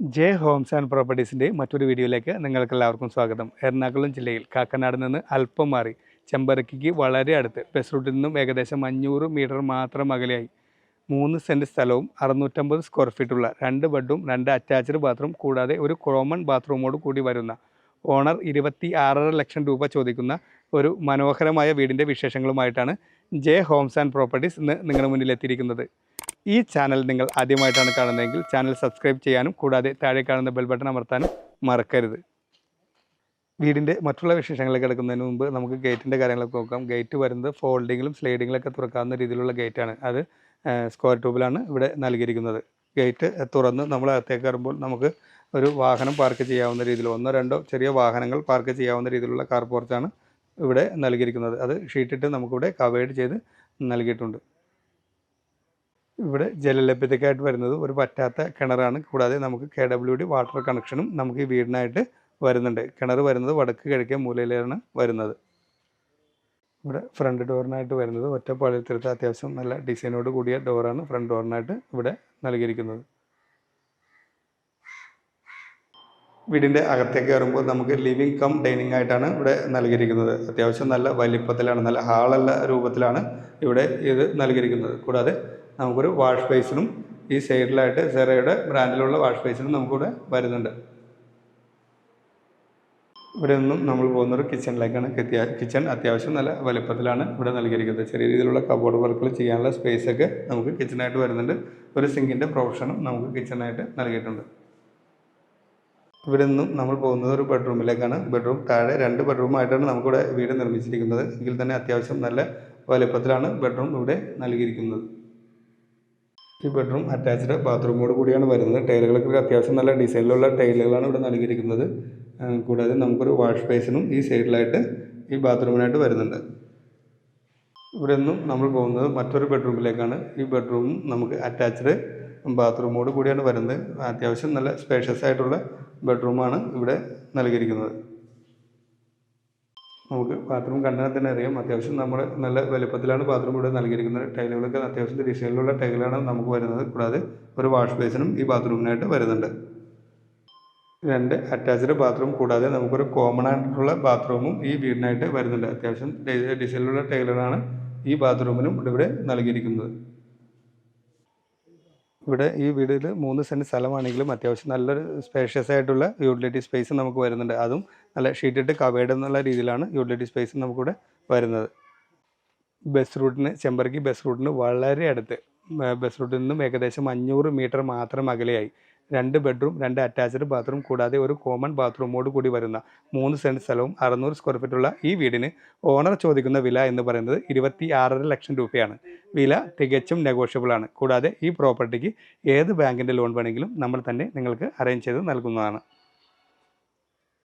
J Holmes and പ്രോപ്പർട്ടീസിന്റെ മറ്റൊരു വീഡിയോയിലേക്ക് നിങ്ങൾക്ക് എല്ലാവർക്കും സ്വാഗതം. എറണാകുളം ജില്ലയിൽ കാക്കനാട് നിന്ന് അല്പം മാറി ചെമ്പരക്കിക്ക് വളരെ അടുത്ത് ബസ് റൂട്ടിൽ നിന്നും ഏകദേശം അഞ്ഞൂറ് മീറ്റർ മാത്രം അകലെയായി. മൂന്ന് സെന്റ് സ്ഥലവും അറുന്നൂറ്റമ്പത് സ്ക്വയർ ഫീറ്റുള്ള രണ്ട് ബെഡും രണ്ട് അറ്റാച്ച്ഡ് ബാത്റൂം കൂടാതെ ഒരു കോമൺ ബാത്റൂമോട് കൂടി വരുന്ന ഓണർ ഇരുപത്തി ആറര ലക്ഷം രൂപ ചോദിക്കുന്ന ഒരു മനോഹരമായ വീടിന്റെ വിശേഷങ്ങളുമായിട്ടാണ് ജെ ഹോംസ് ആൻഡ് പ്രോപ്പർട്ടീസ് ഇന്ന് നിങ്ങളുടെ മുന്നിൽ എത്തിയിരിക്കുന്നത് ഈ ചാനൽ നിങ്ങൾ ആദ്യമായിട്ടാണ് കാണുന്നതെങ്കിൽ ചാനൽ സബ്സ്ക്രൈബ് ചെയ്യാനും കൂടാതെ താഴെ കാണുന്ന ബെൽ ബട്ടൺ അമർത്താനും മറക്കരുത്. വീടിന്റെ മറ്റുള്ള വിശേഷങ്ങൾ കിടക്കുന്നതിന് മുമ്പ് നമുക്ക് ഗേറ്റിന്റെ കാര്യങ്ങളൊക്കെ നോക്കാം. ഗേറ്റ് വരുന്നത് ഫോൾഡിങ്ങിലും സ്ലൈഡിങ്ങിലൊക്കെ തുറക്കാവുന്ന രീതിയിലുള്ള ഗേറ്റാണ് അത് സ്ക്വയർ ട്യൂബിലാണ് ഇവിടെ നൽകിയിരിക്കുന്നത്. ഗേറ്റ് തുറന്ന് നമ്മൾ അകത്തേക്ക് കയറുമ്പോൾ നമുക്ക് ഒരു വാഹനം പാർക്ക് ചെയ്യാവുന്ന രീതിയിൽ ഒന്നോ രണ്ടോ ചെറിയ വാഹനങ്ങൾ പാർക്ക് ചെയ്യാവുന്ന രീതിയിലുള്ള കാർ പോർച്ചാണ് ഇവിടെ നൽകിയിരിക്കുന്നത്. അത് ഷീറ്റിട്ട് നമുക്കിവിടെ കവേഡ് ചെയ്ത് നൽകിയിട്ടുണ്ട്. ഇവിടെ ജലലഭ്യതയ്ക്കായിട്ട് വരുന്നത് ഒരു പറ്റാത്ത കിണറാണ്. കൂടാതെ നമുക്ക് കെ ഡബ്ല്യു ഡി വാട്ടർ കണക്ഷനും നമുക്ക് ഈ വീടിനായിട്ട് വരുന്നുണ്ട്. കിണർ വരുന്നത് വടക്ക് കിഴക്കേ മൂലയിലാണ് വരുന്നത്. ഇവിടെ ഫ്രണ്ട് ഡോറിനായിട്ട് വരുന്നത് ഒറ്റ പഴുത്തെടുത്ത അത്യാവശ്യം നല്ല ഡിസൈനോട് കൂടിയ ഡോറാണ് ഫ്രണ്ട് ഡോറിനായിട്ട് ഇവിടെ നൽകിയിരിക്കുന്നത്. വീടിന്റെ അകത്തേക്ക് കയറുമ്പോൾ നമുക്ക് ലിവിങ് കം ഡൈനിങ് ആയിട്ടാണ് ഇവിടെ നൽകിയിരിക്കുന്നത്. അത്യാവശ്യം നല്ല വലിപ്പത്തിലാണ് നല്ല ഹാളുള്ള രൂപത്തിലാണ് ഇവിടെ ഇത് നൽകിയിരിക്കുന്നത്. കൂടാതെ നമുക്കൊരു വാഷ് ബേസിനും ഈ സൈഡിലായിട്ട് സെറയുടെ ബ്രാൻഡിലുള്ള വാഷ് ബേസിനും നമുക്കിവിടെ വരുന്നുണ്ട്. ഇവിടെ നിന്നും നമ്മൾ പോകുന്നൊരു കിച്ചണിലേക്കാണ് കിച്ചൺ അത്യാവശ്യം നല്ല വലിപ്പത്തിലാണ് ഇവിടെ നൽകിയിരിക്കുന്നത്. ചെറിയ രീതിയിലുള്ള കബോർഡ് വർക്കുകൾ ചെയ്യാനുള്ള സ്പേസ് ഒക്കെ നമുക്ക് കിച്ചണായിട്ട് വരുന്നുണ്ട്. ഒരു സിങ്കിന്റെ പ്രൊഫഷനും നമുക്ക് കിച്ചണായിട്ട് നൽകിയിട്ടുണ്ട്. ഇവിടെ നിന്നും നമ്മൾ പോകുന്നത് ഒരു ബെഡ്റൂമിലേക്കാണ് ബെഡ്റൂം താഴെ രണ്ട് ബെഡ്റൂമായിട്ടാണ് നമുക്കിവിടെ വീട് നിർമ്മിച്ചിരിക്കുന്നത്. എങ്കിൽ തന്നെ അത്യാവശ്യം നല്ല വലിപ്പത്തിലാണ് ബെഡ്റൂം ഇവിടെ നൽകിയിരിക്കുന്നത്. ഈ ബെഡ്റൂം അറ്റാച്ച്ഡ് ബാത്റൂമോട് കൂടിയാണ് വരുന്നത്. ടൈലുകളൊക്കെ അത്യാവശ്യം നല്ല ഡിസൈനിലുള്ള ടൈലുകളാണ് ഇവിടെ നൽകിയിരിക്കുന്നത്. കൂടാതെ നമുക്കൊരു വാഷ് ബേസിനും ഈ സൈഡിലായിട്ട് ഈ ബാത്റൂമിനായിട്ട് വരുന്നുണ്ട്. ഇവിടെ നിന്നും നമ്മൾ പോകുന്നത് മറ്റൊരു ബെഡ്റൂമിലേക്കാണ്. ഈ ബെഡ്റൂം നമുക്ക് അറ്റാച്ച്ഡ് ബാത്റൂമോട് കൂടിയാണ് വരുന്നത്. അത്യാവശ്യം നല്ല സ്പേഷ്യസ് ആയിട്ടുള്ള ബെഡ്റൂമാണ് ഇവിടെ നൽകിയിരിക്കുന്നത്. നമുക്ക് ബാത്റൂം കണ്ടാൽ തന്നെ അറിയാം. അത്യാവശ്യം നമ്മൾ നല്ല വലുപ്പത്തിലാണ് ബാത്റൂം ഇവിടെ നൽകിയിരിക്കുന്നത്. ടൈലുകളൊക്കെ അത്യാവശ്യം ഡിസൈനിലുള്ള ടൈലാണ് നമുക്ക് വരുന്നത്. കൂടാതെ ഒരു വാഷ് ബേസിനും ഈ ബാത്റൂമിനായിട്ട് വരുന്നുണ്ട്. രണ്ട് അറ്റാച്ച്ഡ് ബാത്റൂം കൂടാതെ നമുക്കൊരു കോമൺ ആയിട്ടുള്ള ബാത്റൂമും ഈ വീടിനായിട്ട് വരുന്നുണ്ട്. അത്യാവശ്യം ഡിസൈനിലുള്ള ടൈലുകളാണ് ഈ ബാത്റൂമിനും ഇവിടെ നൽകിയിരിക്കുന്നത്. ഇവിടെ ഈ വീടിൽ മൂന്ന് സെന്റ് സ്ഥലമാണെങ്കിലും അത്യാവശ്യം നല്ലൊരു സ്പേഷ്യസ് ആയിട്ടുള്ള യൂട്ടിലിറ്റി സ്പേസ് നമുക്ക് വരുന്നുണ്ട്. അതും നല്ല ഷീറ്റിട്ട് കവേഡ് എന്നുള്ള രീതിയിലാണ് യൂട്ടിലിറ്റി സ്പേസ് നമുക്കിവിടെ വരുന്നത്. ബസ് റൂട്ടിന് ചെമ്പറക്കി ബസ് റൂട്ടിന് വളരെ അടുത്ത്. ബസ് റൂട്ടിൽ നിന്നും ഏകദേശം അഞ്ഞൂറ് മീറ്റർ മാത്രം അകലെയായി. രണ്ട് ബെഡ്റൂം രണ്ട് അറ്റാച്ച്ഡ് ബാത്റൂം കൂടാതെ ഒരു കോമൺ ബാത്റൂമോട് കൂടി വരുന്ന മൂന്ന് സെന്റ് സ്ഥലവും അറുന്നൂറ് സ്ക്വയർ ഫീറ്റുള്ള ഈ വീടിന് ഓണർ ചോദിക്കുന്ന വില എന്ന് പറയുന്നത് ഇരുപത്തി ആറര ലക്ഷം രൂപയാണ്. വില തികച്ചും നെഗോഷ്യബിൾ ആണ്. കൂടാതെ ഈ പ്രോപ്പർട്ടിക്ക് ഏത് ബാങ്കിന്റെ ലോൺ വേണമെങ്കിലും നമ്മൾ തന്നെ നിങ്ങൾക്ക് അറേഞ്ച് ചെയ്ത് നൽകുന്നതാണ്.